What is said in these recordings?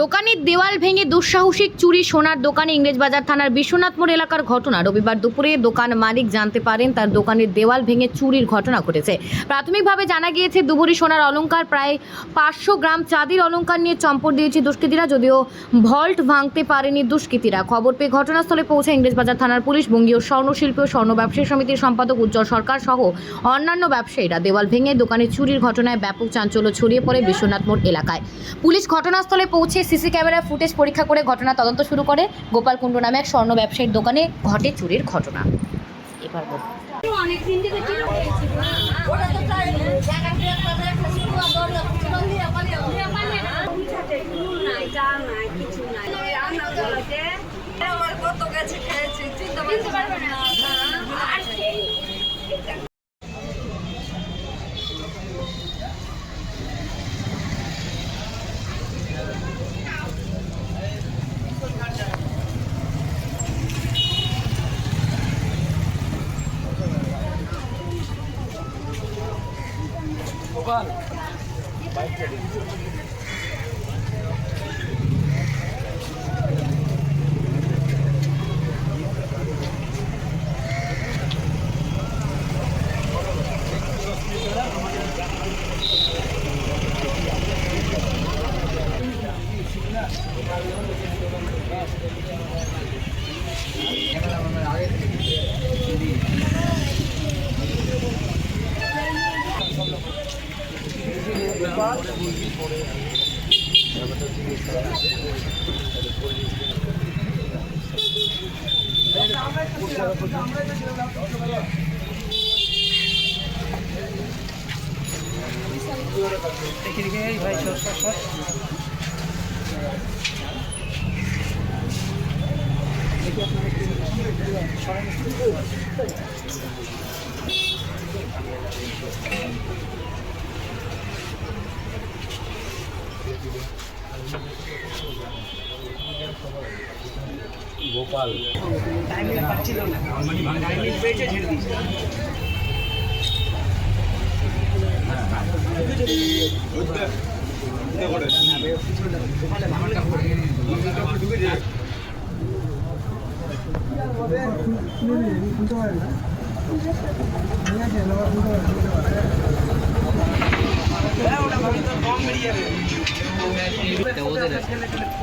দোকানের দেওয়াল ভেঙে দুঃসাহসিক চুরি সোনার দোকানে ইংরেজবাজার থানার বিশ্বনাথ মোড় এলাকার ঘটনা। রবিবার দুপুরে দোকান মালিক জানতে পারেন তার দোকানের দেওয়াল ভেঙে চুরির ঘটনা ঘটেছে। প্রাথমিকভাবে জানা গিয়েছে, দুবুরি সোনার অলংকার প্রায় পাঁচশো গ্রাম চাঁদির অলংকার নিয়ে চম্পট দিয়েছে দুষ্কৃতীরা, যদিও ভল্ট ভাঙতে পারেনি দুষ্কৃতীরা। খবর পেয়ে ঘটনাস্থলে পৌঁছে ইংরেজবাজার থানার পুলিশ বঙ্গীয় স্বর্ণশিল্পী ও স্বর্ণ ব্যবসায়ী সমিতির সম্পাদক উজ্জ্বল সরকার সহ অন্যান্য ব্যবসায়ীরা দেওয়াল ভেঙে দোকানে চুরির ঘটনায় ব্যাপক চাঞ্চল্য ছড়িয়ে পড়ে বিশ্বনাথ মোড় এলাকায়। পুলিশ ঘটনাস্থলে পৌঁছে সিসি ক্যামেরা ফুটেজ পরীক্ষা করে ঘটনা তদন্ত শুরু করে। গোপাল কুণ্ডু নামে এক স্বর্ণ ব্যবসায়ীর দোকানে ঘটে চুরির ঘটনা। এবার বলুন। অনেক দিন থেকে ছিল ওটা তো তাই। জায়গা দিয়ে তাদের একটা শিশুয়া দরজা ছিল দিয়ে পালিয়ে দিয়ে পালিয়ে না পিঠাতে কোনো নাই নাই কিছু নাই ওই রান্না চলেছে আমার কত গেছে খেয়েছি চিনতে পারবে না আর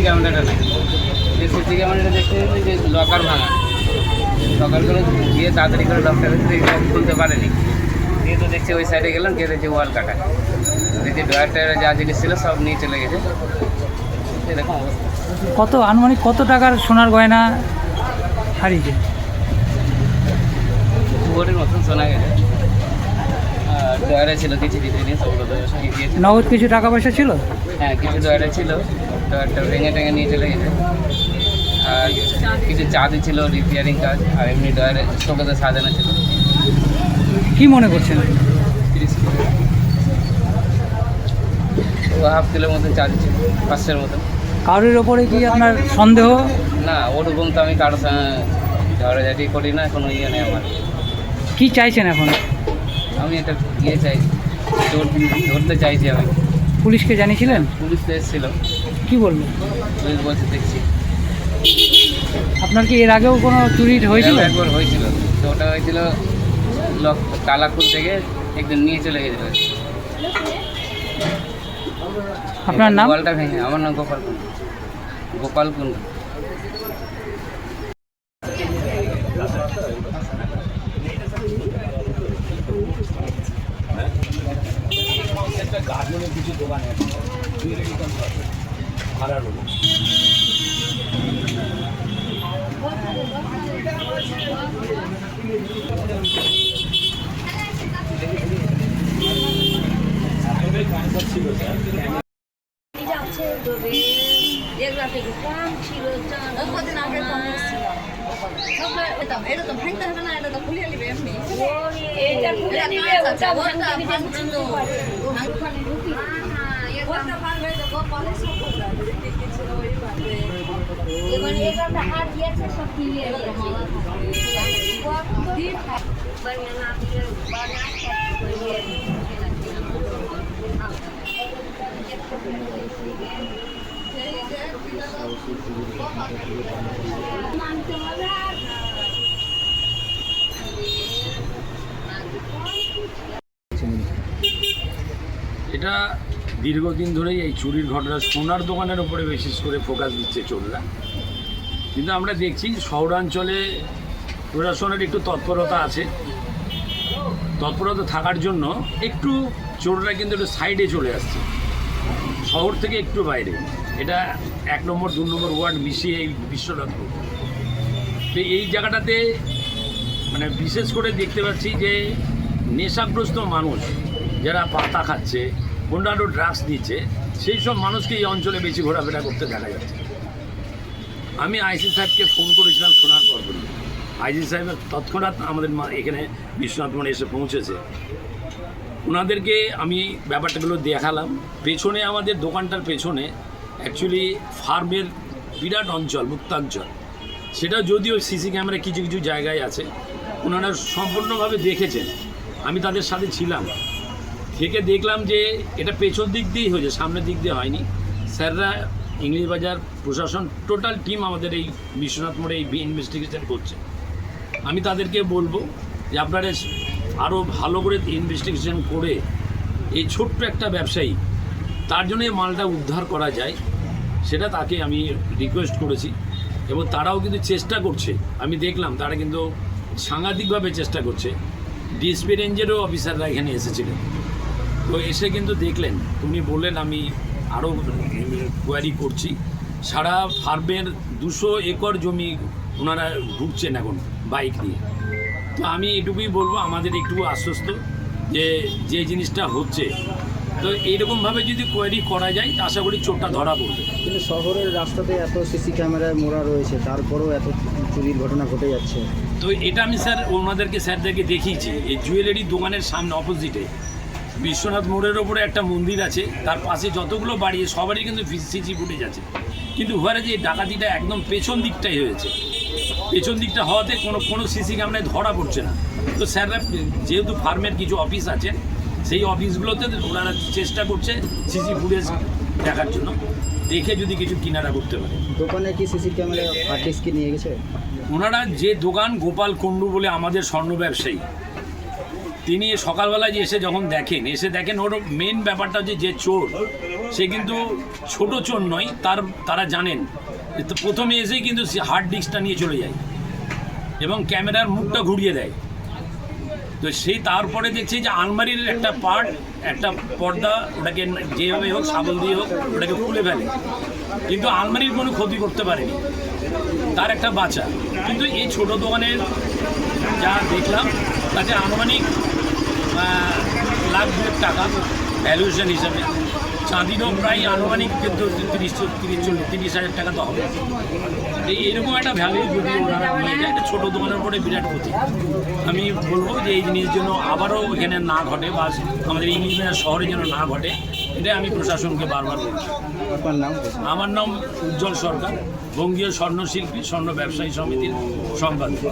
সিসি ক্যামেরাটা নাই। যে সিসি ক্যামেরাটা দেখতে যে লকার ভাঙা। লকার করে গিয়ে তাড়াতাড়ি করে লকটা লক খুলতে পারেনি। দিয়ে তো দেখছি ওই সাইডে গেলাম গিয়ে দেখছি ওয়াল কাটা। দেখছি ডয়ার টয়ারে যা জিনিস ছিল সব নিয়ে চলে গেছে। এরকম অবস্থা। কত আনুমানিক কত টাকার সোনার গয়না হারিয়েছে? মতন শোনা গেছে। ডয়ারে ছিল কিছু জিনিস ওগুলো নগদ কিছু টাকা পয়সা ছিল? হ্যাঁ কিছু ডয়ারে ছিল। ডয়ারটা ভেঙে টেঙে নিয়ে চলে গেছে। আর কিছু চাঁদি ছিল রিপেয়ারিং কাজ আর এমনি ডয়ারে শোকেতে সাজানো ছিল। কি মনে করছেন? হাফ কিলোর মতন চাঁদি ছিল পাঁচশোর মতন। কারোর ওপরে কি আপনার সন্দেহ? না ওরকম তো আমি কারোর ঝগড়াঝাটি করি না কোনো ইয়ে নেই আমার। কি চাইছেন এখন? আমি একটা ইয়ে চাই ধর- ধরতে চাইছি আমি। পুলিশকে জানিয়েছিলেন? পুলিশ তো এসেছিল। কি বলল পুলিশ বলছে দেখছি। আপনার কি এর আগেও কোনো চুরি হয়েছিল? হ্যাঁ, একবার হয়েছিল। তো ওটা হয়েছিল খুলতে গিয়ে একদিন নিয়ে চলে গেছিল। আপনার নাম? ওয়ালটা ভেঙে আমার নাম গোপাল কুন্ডু। গোপাল কুন্ডু। কিছু দোকান ভাড়া এগুলা কম ছিল কদিন আগে কম ছিল এটা এটা তো ভাঙতে হবে না এটা তো খুলে নিবে এমনি। এটা খুলে নিবে ওটা ওটা ভাঙবে তো গোপালে সব কিছু ওই ভাঙবে এবার এটা হাত দিয়েছে সব কিনে দিন বানিয়ে না দিয়ে বানিয়ে এটা দীর্ঘদিন ধরেই এই চুরির ঘটনা সোনার দোকানের উপরে বিশেষ করে ফোকাস দিচ্ছে চোররা। কিন্তু আমরা দেখছি শহরাঞ্চলে প্রশাসনের একটু তৎপরতা আছে। তৎপরতা থাকার জন্য একটু চোররা কিন্তু একটু সাইডে চলে আসছে। শহর থেকে একটু বাইরে। এটা এক নম্বর, দু নম্বর ওয়ার্ড মিশিয়ে এই বিশ্বনাথপুর তো এই জায়গাটাতে মানে বিশেষ করে দেখতে পাচ্ছি যে নেশাগ্রস্ত মানুষ যারা পাতা খাচ্ছে অন্যান্য ড্রাগস নিচ্ছে সেই সব মানুষকে এই অঞ্চলে বেশি ঘোরাফেরা করতে দেখা যাচ্ছে। আমি আইসি সাহেবকে ফোন করেছিলাম, শোনার পর বলি আইসি সাহেব তৎক্ষণাৎ আমাদের এখানে বিশ্বনাথ মনে এসে পৌঁছেছে। ওনাদেরকে আমি ব্যাপারটাগুলো দেখালাম। পেছনে আমাদের দোকানটার পেছনে অ্যাকচুয়ালি ফার্মের বিরাট অঞ্চল, মুক্তাঞ্চল। সেটা যদিও সিসি ক্যামেরা কিছু কিছু জায়গায় আছে ওনারা সম্পূর্ণভাবে দেখেছেন। আমি তাদের সাথে ছিলাম। থেকে দেখলাম যে এটা পেছন দিক দিয়েই হয়েছে, সামনের দিক দিয়ে হয়নি। স্যাররা ইংলিশ বাজার প্রশাসন টোটাল টিম আমাদের এই বিশ্বনাথ মোড়ে এই ইনভেস্টিগেশন করছে। আমি তাদেরকে বলব যে আপনারা আরও ভালো করে ইনভেস্টিগেশন করে এই ছোট্ট একটা ব্যবসায়ী, তার জন্য মালটা উদ্ধার করা যায়, সেটা তাকে আমি রিকোয়েস্ট করেছি। এবং তারাও কিন্তু চেষ্টা করছে, আমি দেখলাম তারা কিন্তু সাংঘাতিকভাবে চেষ্টা করছে। ডিএসপি রেঞ্জেরও অফিসাররা এখানে এসেছিলেন। তো এসে কিন্তু দেখলেন উনি বললেন আমি আরও কোয়ারি করছি। সারা ফার্মের দুশো একর জমি ওনারা ঢুকছেন এখন বাইক নিয়ে। তো আমি এটুকুই বলব আমাদের একটু আশ্বস্ত যে যে জিনিসটা হচ্ছে। তো এইরকমভাবে যদি কোয়ারি করা যায় আশা করি চোরটা ধরা পড়বে। কিন্তু শহরের রাস্তাতে এত সিসি ক্যামেরায় মোড়া রয়েছে তারপরেও এত চুরির ঘটনা ঘটে যাচ্ছে। তো এটা আমি স্যার ওনাদেরকে স্যারদেরকে দেখিয়েছি। এই জুয়েলারি দোকানের সামনে অপোজিটে বিশ্বনাথ মোড়ের ওপরে একটা মন্দির আছে তার পাশে যতগুলো বাড়ি সবারই কিন্তু সিসি ফুটেজ আছে। কিন্তু ওখানে যে ডাকাতিটা একদম পেছন দিকটাই হয়েছে। পেছন দিকটা হওয়াতে কোনো কোনো সিসি ক্যামেরায় ধরা পড়ছে না। তো স্যাররা যেহেতু ফার্মের কিছু অফিস আছে সেই অফিসগুলোতে ওনারা চেষ্টা করছে সিসি ফুটেজ দেখার জন্য। দেখে যদি কিছু কিনারা করতে পারে। দোকানে কি সিসি ক্যামেরা কি নিয়ে গেছে? ওনারা যে দোকান গোপাল কুণ্ডু বলে আমাদের স্বর্ণ ব্যবসায়ী তিনি সকালবেলায় যে এসে যখন দেখেন, এসে দেখেন ওর মেন ব্যাপারটা হচ্ছে যে চোর, সে কিন্তু ছোট চোর নয়, তার, তারা জানেন। প্রথমে এসেই কিন্তু হার্ড ডিস্কটা নিয়ে চলে যায় এবং ক্যামেরার মুখটা ঘুরিয়ে দেয়। তো সেই তারপরে দেখছি যে আলমারির একটা পার্ট একটা পর্দা, ওটাকে যেভাবে হোক সাবল দিয়ে হোক, ওটাকে খুলে ফেলে। কিন্তু আলমারির কোনো ক্ষতি করতে পারেনি। তার একটা বাচ্চা কিন্তু এই ছোট দোকানের যা দেখলাম, তাতে আনুমানিক লাখ দুয়েক টাকা ভ্যালুয়েশন হিসাবে। চাঁদিরও প্রায় আনুমানিক কিন্তু তিরিশ তিরিশ চল্লিশ তিরিশ হাজার টাকা তো হবে। এই এরকম একটা ভ্যালু যদি ওনারা নিয়ে ছোটো দোকানের উপরে বিরাট ক্ষতি। আমি বলব যে এই জিনিস যেন আবারও এখানে না ঘটে বা আমাদের ইংলিশ শহরে যেন না ঘটে এটা আমি প্রশাসনকে বারবার বলছি। আমার নাম উজ্জ্বল সরকার বঙ্গীয় স্বর্ণশিল্পী স্বর্ণ ব্যবসায়ী সমিতির সম্পাদক।